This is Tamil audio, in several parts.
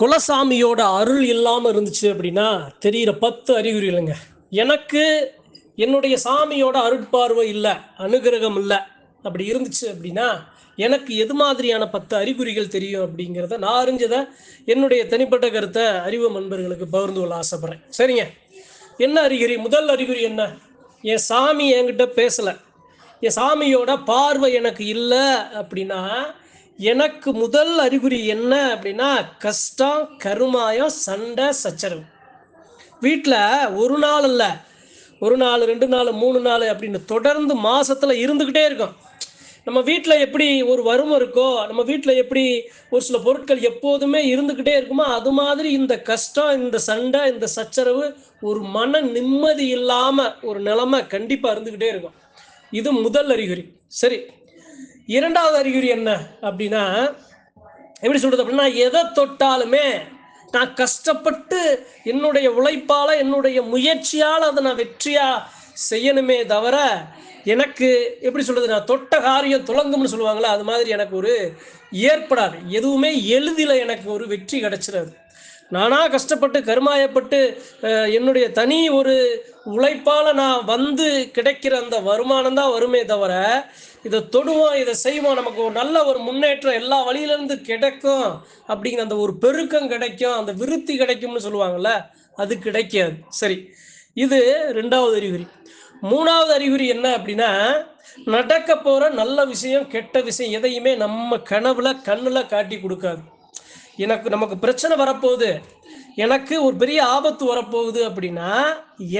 குலசாமியோட அருள் இல்லாமல் இருந்துச்சு அப்படின்னா தெரிகிற பத்து அறிகுறி இல்லைங்க. எனக்கு என்னுடைய சாமியோட அருட்பார்வை இல்லை அனுகிரகம் இல்லை அப்படி இருந்துச்சு அப்படின்னா எனக்கு எது மாதிரியான பத்து அறிகுறிகள் தெரியும் அப்படிங்கிறத நான் அறிஞ்சதை என்னுடைய தனிப்பட்ட கருத்தை அறிவு நண்பர்களுக்கு பகிர்ந்து கொள்ள ஆசைப்பட்றேன். சரிங்க. என்ன அறிகுறி? முதல் அறிகுறி என்ன? என் சாமி என்கிட்ட பேசலை. என் சாமியோட பார்வை எனக்கு இல்லை அப்படின்னா எனக்கு முதல் அறிகுறி என்ன அப்படின்னா கஷ்டம் கருமாயம் சண்டை சச்சரவு. வீட்டில் ஒரு நாள் இல்லை. ஒரு நாள் ரெண்டு நாள் மூணு நாள் அப்படின்னு தொடர்ந்து மாதத்தில் இருந்துக்கிட்டே இருக்கும். நம்ம வீட்டில் எப்படி ஒரு வறுமை இருக்கோ நம்ம வீட்டில் எப்படி ஒரு சில பொருட்கள் எப்போதுமே இருந்துக்கிட்டே இருக்குமோ அது மாதிரி இந்த கஷ்டம் இந்த சண்டை இந்த சச்சரவு ஒரு மன நிம்மதி இல்லாமல் ஒரு நிலமை கண்டிப்பாக இருந்துக்கிட்டே இருக்கும். இது முதல் அறிகுறி. சரி இரண்டாவது அறிகுறி என்ன அப்படின்னா எப்படி சொல்றது அப்படின்னா எதை தொட்டாலுமே நான் கஷ்டப்பட்டு என்னுடைய உழைப்பால என்னுடைய முயற்சியால் அதை நான் வெற்றியா செய்யணுமே தவிர எனக்கு எப்படி சொல்றது நான் தொட்ட காரியம் துளங்கும்னு சொல்லுவாங்களா அது மாதிரி எனக்கு ஒரு ஏற்படாது. எதுவுமே எளிதில் எனக்கு ஒரு வெற்றி கிடைச்சிடாது நானா கஷ்டப்பட்டு கருமாயப்பட்டு என்னுடைய தனி ஒரு உழைப்பால நான் வந்து கிடைக்கிற அந்த வருமானம் தான் வருமே தவிர இதை தொடுவோம் இதை செய்வோம் நமக்கு ஒரு நல்ல ஒரு முன்னேற்றம் எல்லா வழியிலேருந்து கிடைக்கும் அப்படிங்கிற அந்த ஒரு பெருக்கம் கிடைக்கும் அந்த விருத்தி கிடைக்கும்னு சொல்லுவாங்கல்ல அது கிடைக்காது. சரி இது ரெண்டாவது அறிகுறி. மூணாவது அறிகுறி என்ன அப்படின்னா நடக்க போகிற நல்ல விஷயம் கெட்ட விஷயம் எதையுமே நம்ம கனவுல கண்ணில் காட்டி கொடுக்காது. எனக்கு நமக்கு பிரச்சனை வரப்போகுது. எனக்கு ஒரு பெரிய ஆபத்து வரப்போகுது அப்படின்னா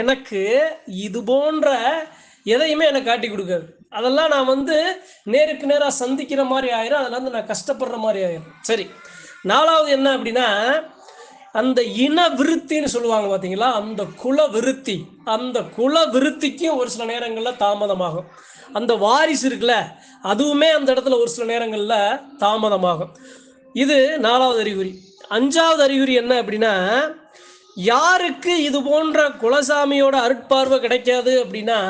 எனக்கு இது போன்ற எதையுமே எனக்கு காட்டி கொடுக்காது. அதெல்லாம் நான் வந்து நேருக்கு நேராக சந்திக்கிற மாதிரி ஆயிரும் அதில் வந்து நான் கஷ்டப்படுற மாதிரி ஆயிரும். சரி நாலாவது என்ன அப்படின்னா அந்த இன விருத்தின்னு சொல்லுவாங்க பார்த்தீங்களா அந்த குல விருத்தி. அந்த குல விருத்திக்கும் ஒரு சில நேரங்களில் தாமதமாகும். அந்த வாரிசு இருக்குல்ல அதுவுமே அந்த இடத்துல ஒரு சில நேரங்களில் தாமதமாகும். இது நாலாவது அறிகுறி. அஞ்சாவது அறிகுறி என்ன அப்படின்னா யாருக்கு இது போன்ற குலசாமியோட அருட்பார்வை கிடைக்காது அப்படின்னா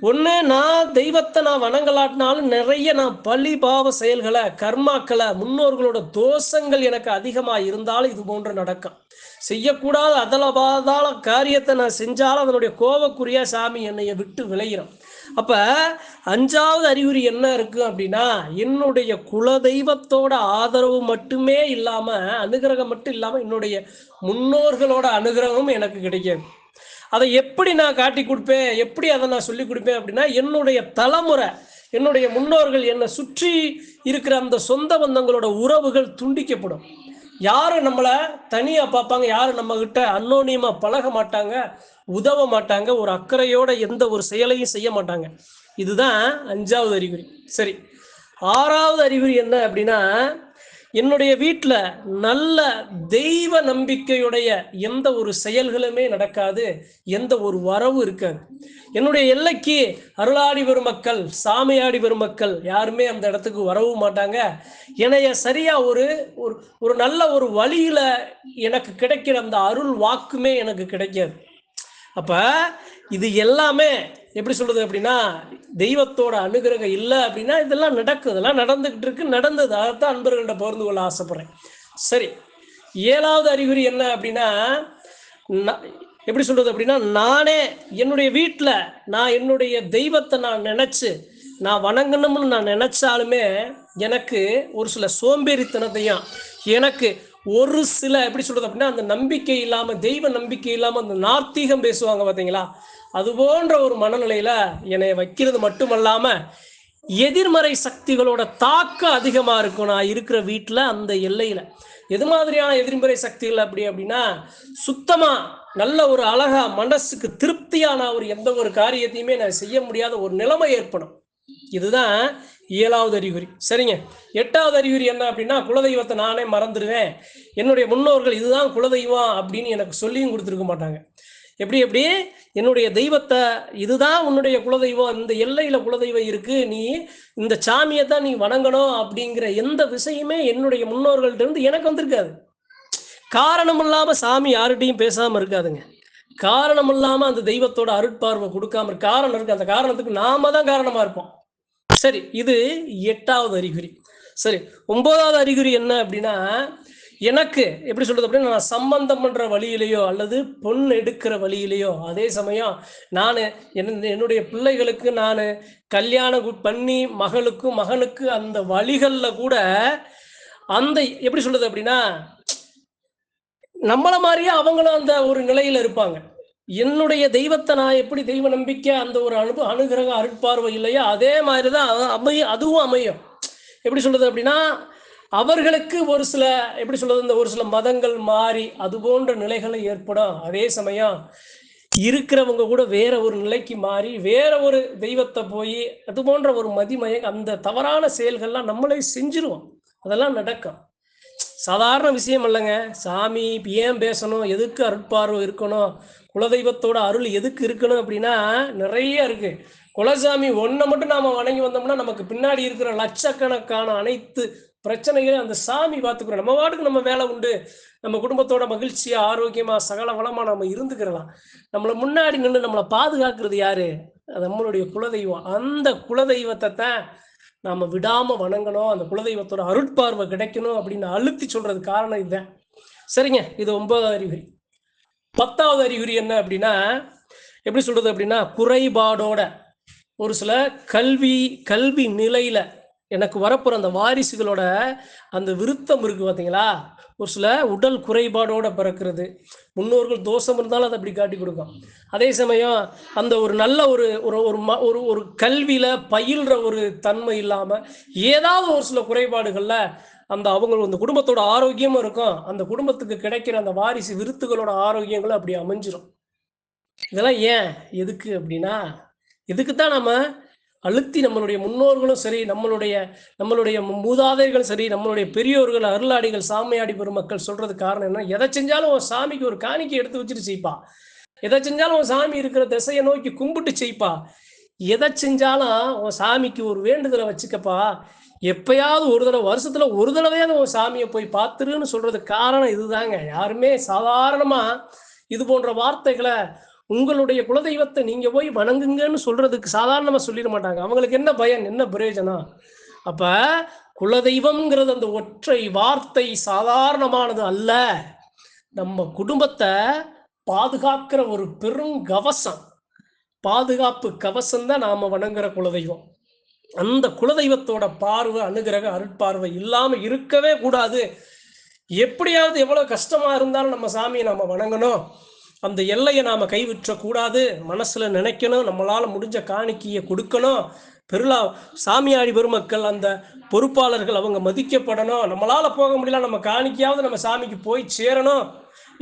ஒன்று நான் தெய்வத்தை நான் வணங்கலாட்டினாலும் நிறைய நான் பழி பாவ செயல்களை கர்மாக்களை முன்னோர்களோட தோஷங்கள் எனக்கு அதிகமாக இருந்தாலும் இது போன்று நடக்கும். செய்யக்கூடாத அதில் பாதாள காரியத்தை நான் செஞ்சாலும் அதனுடைய கோவக்குரிய சாமி என்னைய விட்டு விளையிறோம் அப்ப அஞ்சாவது அறிகுறி என்ன இருக்கு அப்படின்னா என்னுடைய குலதெய்வத்தோட ஆதரவு மட்டுமே இல்லாம அனுகிரகம் மட்டும் இல்லாம என்னுடைய முன்னோர்களோட அனுகிரகமும் எனக்கு கிடைக்காது அதை எப்படி நான் காட்டி கொடுப்பேன்? எப்படி அதை நான் சொல்லி கொடுப்பேன் அப்படின்னா என்னுடைய தலைமுறை என்னுடைய முன்னோர்கள் என்னை சுற்றி இருக்கிற அந்த சொந்த பந்தங்களோட உறவுகள் துண்டிக்கப்படும். யாரும் நம்மளை தனியாக பார்ப்பாங்க? யாரும் நம்ம கிட்ட அன்னோனியமாக பழக மாட்டாங்க? உதவ மாட்டாங்க? ஒரு அக்கறையோட எந்த ஒரு செயலையும் செய்ய மாட்டாங்க. இதுதான் அஞ்சாவது அறிகுறி. சரி. ஆறாவது அறிகுறி என்ன அப்படின்னா என்னுடைய வீட்டில் நல்ல தெய்வ நம்பிக்கையுடைய எந்த ஒரு செயல்களுமே நடக்காது. எந்த ஒரு வரவு இருக்காது. என்னுடைய எல்லைக்கு அருளாடி வரும் மக்கள் சாமியாடி வரும் மக்கள் யாருமே அந்த இடத்துக்கு வரவும் மாட்டாங்க. என்னைய சரியா ஒரு ஒரு ஒரு நல்ல ஒரு வழியில எனக்கு கிடைக்கிற அந்த அருள் வாக்குமே எனக்கு கிடைக்காது. அப்ப இது எல்லாமே எப்படி சொல்றது அப்படின்னா தெய்வத்தோட அனுகிரகம் இல்லை அப்படின்னா இதெல்லாம் நடக்குது இதெல்லாம் நடந்துகிட்டு இருக்கு நடந்தது. அதைத்தான் அன்பர்கள்ட்ட பகிர்ந்து கொள்ள ஆசைப்படுறேன். சரி ஏழாவது அறிகுறி என்ன அப்படின்னா எப்படி சொல்றது அப்படின்னா நானே என்னுடைய வீட்டில் நான் என்னுடைய தெய்வத்தை நான் நினைச்சு நான் வணங்கணும்னு நான் நினைச்சாலுமே எனக்கு ஒரு சில சோம்பேறித்தனத்தையும் எனக்கு ஒரு சில எப்படி சொல்றது அப்படின்னா அந்த நம்பிக்கை இல்லாம தெய்வ நம்பிக்கை இல்லாம அந்த நார்த்தீகம் பேசுவாங்க பாத்தீங்களா? அது போன்ற ஒரு மனநிலையில என்னை வைக்கிறது மட்டுமல்லாம எதிர்மறை சக்திகளோட தாக்கம் அதிகமா இருக்கும். நான் இருக்கிற வீட்டில் அந்த எல்லையில. எது மாதிரியான எதிர்மறை சக்திகள் அப்படி அப்படின்னா சுத்தமா நல்ல ஒரு அழகா மனசுக்கு திருப்தியான ஒரு எந்த ஒரு காரியத்தையுமே நான் செய்ய முடியாத ஒரு நிலைமை ஏற்படும். இதுதான் ஏழாவது அறிகுறி. சரிங்க? எட்டாவது அறிகுறி என்ன அப்படின்னா குலதெய்வத்தை நானே மறந்துடுவேன் என்னுடைய முன்னோர்கள் இதுதான் குலதெய்வம் அப்படின்னு எனக்கு சொல்லியும் கொடுத்துருக்க மாட்டாங்க. எப்படி எப்படி? என்னுடைய தெய்வத்தை இதுதான் உன்னுடைய குலதெய்வம் இந்த எல்லையில குலதெய்வம் இருக்கு நீ இந்த சாமியை தான் நீ வணங்கணும் அப்படிங்கிற எந்த விஷயமே என்னுடைய முன்னோர்கள்ட்ட இருந்து எனக்கு வந்திருக்காது. காரணம் இல்லாம சாமி யார்கிட்டயும் பேசாம இருக்காதுங்க. காரணம் இல்லாம அந்த தெய்வத்தோட அருட்பார்வை கொடுக்காம காரணம் இருக்கு. அந்த காரணத்துக்கு நாம தான் காரணமா இருப்போம். சரி இது எட்டாவது அறிகுறி. சரி ஒன்பதாவது அறிகுறி என்ன அப்படின்னா எனக்கு எப்படி சொல்றது அப்படின்னா நான் சம்பந்தம் பண்ற வழியிலையோ அல்லது பொன் எடுக்கிற வழியிலையோ அதே சமயம் நான் என்னுடைய பிள்ளைகளுக்கு நான் கல்யாணம் பண்ணி மகளுக்கும் மகனுக்கு அந்த வழிகளில் கூட அந்த எப்படி சொல்றது அப்படின்னா நம்மள மாதிரியே அவங்களும் அந்த ஒரு நிலையில இருப்பாங்க. என்னுடைய தெய்வத்தை நான் எப்படி தெய்வ நம்பிக்கை அந்த ஒரு அனு அனுகிரக அருட்பார்வை இல்லையோ அதே மாதிரி தான் அமைய அதுவும் அமையும். எப்படி சொல்றது அப்படின்னா அவர்களுக்கு ஒரு சில எப்படி சொல்றது இந்த ஒரு சில மதங்கள் மாறி அது போன்ற நிலைகளை ஏற்படும். அதே சமயம் இருக்கிறவங்க கூட வேற ஒரு நிலைக்கு மாறி வேற ஒரு தெய்வத்தை போய் அது போன்ற ஒரு மதிமய அந்த தவறான செயல்கள்லாம் நம்மளே செஞ்சிருவோம். அதெல்லாம் நடக்கும். சாதாரண விஷயம் இல்லைங்க. சாமி ஏன் பேசணும்? எதுக்கு அருட்பார்வை இருக்கணும்? குலதெய்வத்தோட அருள் எதுக்கு இருக்கணும் அப்படின்னா நிறைய இருக்கு. குலசாமி ஒன்றை மட்டும் நாம் வணங்கி வந்தோம்னா நமக்கு பின்னாடி இருக்கிற லட்சக்கணக்கான அனைத்து பிரச்சனைகளை அந்த சாமி பார்த்துக்கிறோம். நம்ம வாட்டுக்கு நம்ம வேலை உண்டு. நம்ம குடும்பத்தோட மகிழ்ச்சியா ஆரோக்கியமா சகல வளமா நம்ம இருந்துக்கிறலாம். நம்மளை முன்னாடி நின்று நம்மளை பாதுகாக்கிறது யாரு? அது நம்மளுடைய குலதெய்வம். அந்த குலதெய்வத்தை தான் நாம விடாம வணங்கணும். அந்த குலதெய்வத்தோட அருட்பார்வை கிடைக்கணும் அப்படின்னு அழுத்தி சொல்றது காரணம் இதுதான். சரிங்க இது ஒன்பதாவது அறிகுறி. பத்தாவது அறிகுறி என்ன அப்படின்னா எப்படி சொல்றது அப்படின்னா குறைபாடோட. ஒரு சில கல்வி கல்வி நிலையில எனக்கு வரப்போகிற அந்த வாரிசுகளோட அந்த விருத்தம் இருக்குது பார்த்தீங்களா ஒரு சில உடல் குறைபாடோட பிறக்கிறது. முன்னோர்கள் தோஷம் இருந்தாலும் அதை அப்படி காட்டி கொடுக்கும். அதே சமயம் அந்த ஒரு நல்ல ஒரு ஒரு ஒரு ம ஒரு ஒரு கல்வியில் பயில்ற ஒரு தன்மை இல்லாமல் ஏதாவது ஒரு சில குறைபாடுகளில் அந்த அவங்க அந்த குடும்பத்தோட ஆரோக்கியமும் இருக்கும். அந்த குடும்பத்துக்கு கிடைக்கிற அந்த வாரிசு விருத்துகளோட ஆரோக்கியங்களும் அப்படி அமைஞ்சிரும். இதெல்லாம் ஏன்? எதுக்கு அப்படின்னா இதுக்கு தான் நம்ம அழுத்தி நம்மளுடைய முன்னோர்களும் சரி நம்மளுடைய நம்மளுடைய மூதாதைகளும் சரி நம்மளுடைய பெரியோர்கள் அருளாடிகள் சாமியாடி பெருமக்கள் சொல்றது காரணம் என்ன? எதை செஞ்சாலும் உன் சாமிக்கு ஒரு காணிக்கை எடுத்து வச்சுட்டு செய்ப்பா. எதை செஞ்சாலும் உன் சாமி இருக்கிற திசையை நோக்கி கும்பிட்டு செய்ப்பா. எதை செஞ்சாலும் உன் சாமிக்கு ஒரு வேண்டுதலை வச்சுக்கப்பா. எப்பயாவது ஒரு தடவை வருஷத்துல ஒரு தடவையாவது உன் சாமியை போய் பார்த்துருன்னு சொல்றது காரணம் இதுதாங்க. யாருமே சாதாரணமா இது போன்ற வார்த்தைகளை உங்களுடைய குலதெய்வத்தை நீங்க போய் வணங்குங்கன்னு சொல்றதுக்கு சாதாரணமா சொல்லிட மாட்டாங்க. அவங்களுக்கு என்ன பயன் என்ன பிரயோஜனம்? அப்ப குலதெய்வம்ங்கிறது அந்த ஒற்றை வார்த்தை சாதாரணமானது அல்ல. நம்ம குடும்பத்தை பாதுகாக்கிற ஒரு பெரும் கவசம். பாதுகாப்பு கவசம் தான் நாம வணங்குற குலதெய்வம். அந்த குலதெய்வத்தோட பார்வை அனுகிரக அருட்பார்வை இல்லாம இருக்கவே கூடாது. எப்படியாவது எவ்வளவு கஷ்டமா இருந்தாலும் நம்ம சாமியை நாம வணங்கணும். அந்த எல்லையை நாம் கைவிற்றக்கூடாது. மனசில் நினைக்கணும். நம்மளால் முடிஞ்ச காணிக்கையை கொடுக்கணும். பெருளா சாமியாடி பெருமக்கள் அந்த பொறுப்பாளர்கள் அவங்க மதிக்கப்படணும். நம்மளால் போக முடியல நம்ம காணிக்கையாவது நம்ம சாமிக்கு போய் சேரணும்.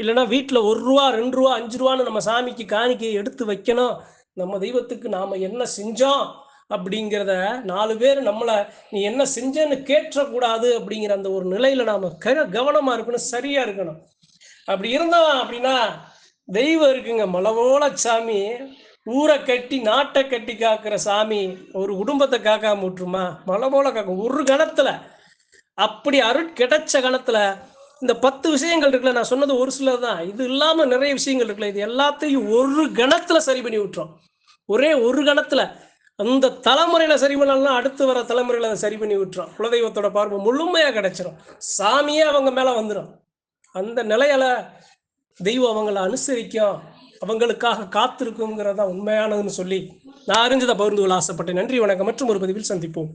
இல்லைன்னா வீட்டில் ஒரு ரூபா ரெண்டு ரூபா அஞ்சு ரூபான்னு நம்ம சாமிக்கு காணிக்கையை எடுத்து வைக்கணும். நம்ம தெய்வத்துக்கு நாம் என்ன செஞ்சோம் அப்படிங்கிறத நாலு பேர் நம்மளை நீ என்ன செஞ்சேன்னு கேட்டக்கூடாது அப்படிங்கிற அந்த ஒரு நிலையில் நாம் க கவனமாக இருக்கணும் சரியாக இருக்கணும். அப்படி இருந்தோம் அப்படின்னா தெய்வம் இருக்குங்க மலவோல சாமி. ஊரை கட்டி நாட்டை கட்டி காக்கிற சாமி ஒரு குடும்பத்தை காக்காம விட்டுருமா? மலை போல காக்கும். ஒரு கணத்துல அப்படி அருட் கிடைச்ச கணத்துல இந்த பத்து விஷயங்கள் இருக்குல்ல நான் சொன்னது ஒரு சிலர் தான். இது இல்லாம நிறைய விஷயங்கள் இருக்குல்ல இது எல்லாத்தையும் ஒரு கணத்துல சரி பண்ணி விட்டுரும். ஒரே ஒரு கணத்துல அந்த தலைமுறையில சரி பண்ணலாம் அடுத்து வர தலைமுறையில அதை சரி பண்ணி விட்டுரும். குலதெய்வத்தோட பார்வை முழுமையா கிடைச்சிரும். சாமியே அவங்க மேல வந்துடும் அந்த நிலையில தெய்வம் அவங்களை அனுசரிக்கும். அவங்களுக்காக காத்திருக்குங்கிறதா உண்மையானதுன்னு சொல்லி நான் அறிஞ்சதை பகிர்ந்து கொள்ள ஆசைப்பட்டேன். நன்றி வணக்கம். மற்றும் ஒரு பதிவில் சந்திப்போம்.